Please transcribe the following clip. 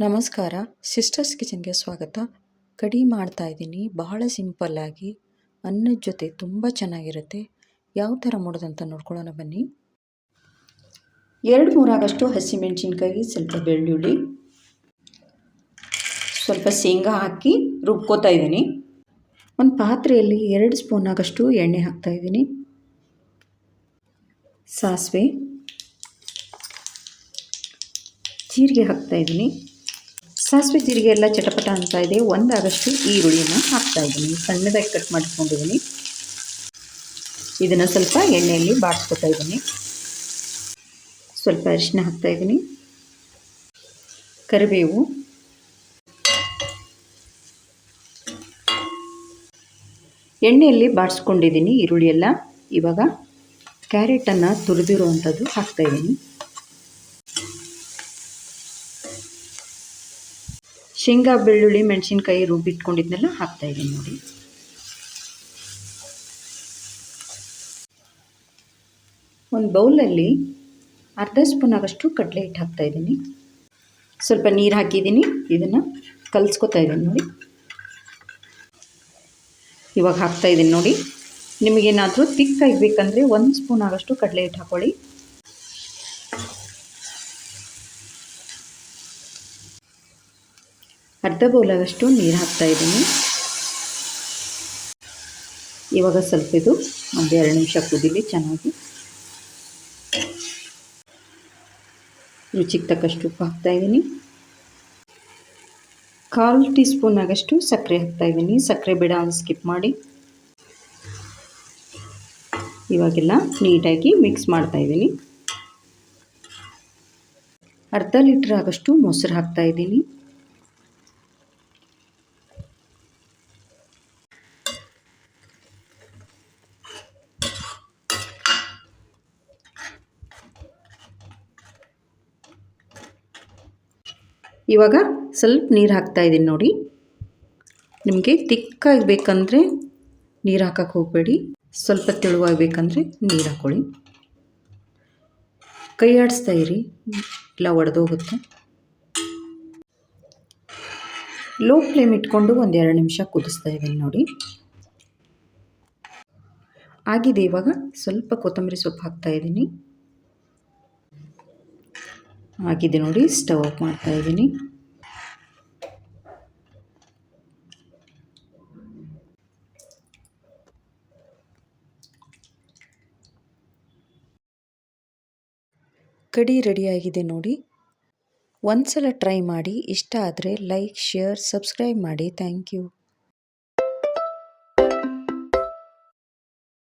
ನಮಸ್ಕಾರ. ಸಿಸ್ಟರ್ಸ್ ಕಿಚನ್ಗೆ ಸ್ವಾಗತ. ಕಡಿ ಮಾಡ್ತಾ ಇದ್ದೀನಿ. ಬಹಳ ಸಿಂಪಲ್ಲಾಗಿ ಅನ್ನದ ಜೊತೆ ತುಂಬ ಚೆನ್ನಾಗಿರುತ್ತೆ. ಯಾವ ಥರ ಮಾಡೋದಂತ ನೋಡ್ಕೊಳ್ಳೋಣ ಬನ್ನಿ. ಎರಡು ಮೂರಾಗಷ್ಟು ಹಸಿಮೆಣಸಿನ್ಕಾಯಿ, ಸ್ವಲ್ಪ ಬೆಳ್ಳುಳ್ಳಿ, ಸ್ವಲ್ಪ ಶೇಂಗಾ ಹಾಕಿ ರುಬ್ಕೋತಾ ಇದ್ದೀನಿ. ಒಂದು ಪಾತ್ರೆಯಲ್ಲಿ ಎರಡು ಸ್ಪೂನ್ ಆಗಷ್ಟು ಎಣ್ಣೆ ಹಾಕ್ತಾ ಇದ್ದೀನಿ. ಸಾಸಿವೆ, ಜೀರಿಗೆ ಹಾಕ್ತಾ ಇದ್ದೀನಿ. ಸಾಸಿವೆ ಜೀರಿಗೆ ಎಲ್ಲ ಚಟಪಟ ಅಂತ ಇದೆ. ಒಂದಾದಷ್ಟು ಈರುಳ್ಳಿನ ಹಾಕ್ತಾ ಇದ್ದೀನಿ. ಸಣ್ಣದಾಗಿ ಕಟ್ ಮಾಡಿಕೊಂಡಿದ್ದೀನಿ. ಇದನ್ನು ಸ್ವಲ್ಪ ಎಣ್ಣೆಯಲ್ಲಿ ಬಾಡಿಸ್ಕೊತಾ ಇದ್ದೀನಿ. ಸ್ವಲ್ಪ ಅರಿಶಿನ ಹಾಕ್ತಾ ಇದ್ದೀನಿ. ಕರಿಬೇವು. ಎಣ್ಣೆಯಲ್ಲಿ ಬಾಡಿಸ್ಕೊಂಡಿದ್ದೀನಿ ಈರುಳ್ಳಿ ಎಲ್ಲ. ಇವಾಗ ಕ್ಯಾರೆಟನ್ನು ತುರಿದಿರುವಂಥದ್ದು ಹಾಕ್ತಾಯಿದ್ದೀನಿ ಶೇಂಗಾ ಬೆಳ್ಳುಳ್ಳಿ ಮೆಣಸಿನ್ಕಾಯಿ ರುಬ್ಬಿಟ್ಕೊಂಡಿದ್ನೆಲ್ಲ ಹಾಕ್ತಾಯಿದ್ದೀನಿ ನೋಡಿ. ಒಂದು ಬೌಲಲ್ಲಿ ಅರ್ಧ ಸ್ಪೂನ್ ಆಗಷ್ಟು ಕಡಲೆ ಹಿಟ್ಟು ಹಾಕ್ತಾಯಿದ್ದೀನಿ ಸ್ವಲ್ಪ ನೀರು ಹಾಕಿದ್ದೀನಿ ಇದನ್ನು ಕಲಿಸ್ಕೊತಾ ಇದ್ದೀನಿ ನೋಡಿ. ಇವಾಗ ಹಾಕ್ತಾಯಿದ್ದೀನಿ ನೋಡಿ. ನಿಮಗೇನಾದರೂ ತಿಕ್ಕಾಗಿ ಬೇಕಂದರೆ ಒಂದು ಸ್ಪೂನ್ ಆಗಷ್ಟು ಕಡಲೆ ಹಿಟ್ಟು ಹಾಕ್ಕೊಳ್ಳಿ ಅರ್ಧ ಬೌಲಾಗಷ್ಟು ನೀರು ಹಾಕ್ತಾಯಿದ್ದೀನಿ ಇವಾಗ ಸ್ವಲ್ಪ ಇದು ಒಂದು ಎರಡು ನಿಮಿಷ ಕುದೀಲಿ ಚೆನ್ನಾಗಿ. ರುಚಿಗೆ ತಕ್ಕಷ್ಟು ಉಪ್ಪು ಹಾಕ್ತಾಯಿದ್ದೀನಿ ಕಾಲು ಟೀ ಸ್ಪೂನ್ ಆಗಷ್ಟು ಸಕ್ಕರೆ ಹಾಕ್ತಾಯಿದ್ದೀನಿ ಸಕ್ಕರೆ ಬೇಡ ಅಂತ ಸ್ಕಿಪ್ ಮಾಡಿ. ಇವಾಗೆಲ್ಲ ನೀಟಾಗಿ ಮಿಕ್ಸ್ ಮಾಡ್ತಾಯಿದ್ದೀನಿ ಅರ್ಧ ಲೀಟ್ರ್ ಆಗಷ್ಟು ಮೊಸರು ಹಾಕ್ತಾಯಿದ್ದೀನಿ ಇವಾಗ ಸ್ವಲ್ಪ ನೀರು ಹಾಕ್ತಾಯಿದ್ದೀನಿ ನೋಡಿ. ನಿಮಗೆ ತಿಕ್ಕಾಗಿ ಬೇಕಂದರೆ ನೀರು ಹಾಕಕ್ಕೆ ಹೋಗಬೇಡಿ. ಸ್ವಲ್ಪ ತೆಳುವಾಗಬೇಕಂದ್ರೆ ನೀರು ಹಾಕ್ಕೊಳ್ಳಿ ಕೈ ಆಡಿಸ್ತಾ ಇರಿ. ಇಲ್ಲ ಒಡೆದೋಗುತ್ತೆ. ಲೋ ಫ್ಲೇಮ್ ಇಟ್ಕೊಂಡು ಒಂದು ಎರಡು ನಿಮಿಷ ಕುದಿಸ್ತಾ ಇದ್ದೀನಿ ನೋಡಿ. ಆಗಿದೆ ಇವಾಗ. ಸ್ವಲ್ಪ ಕೊತ್ತಂಬರಿ ಸೊಪ್ಪು ಹಾಕ್ತಾಯಿದ್ದೀನಿ ಆಗಿದೆ ನೋಡಿ, ಸ್ಟವ್ ಆಫ್ ಮಾಡ್ತಾ ಇದ್ದೀನಿ. ಕಡಿ ರೆಡಿಯಾಗಿದೆ ನೋಡಿ. ಒಂದ್ಸಲ ಟ್ರೈ ಮಾಡಿ, ಇಷ್ಟ ಆದರೆ ಲೈಕ್, ಶೇರ್, ಸಬ್ಸ್ಕ್ರೈಬ್ ಮಾಡಿ. Thank you.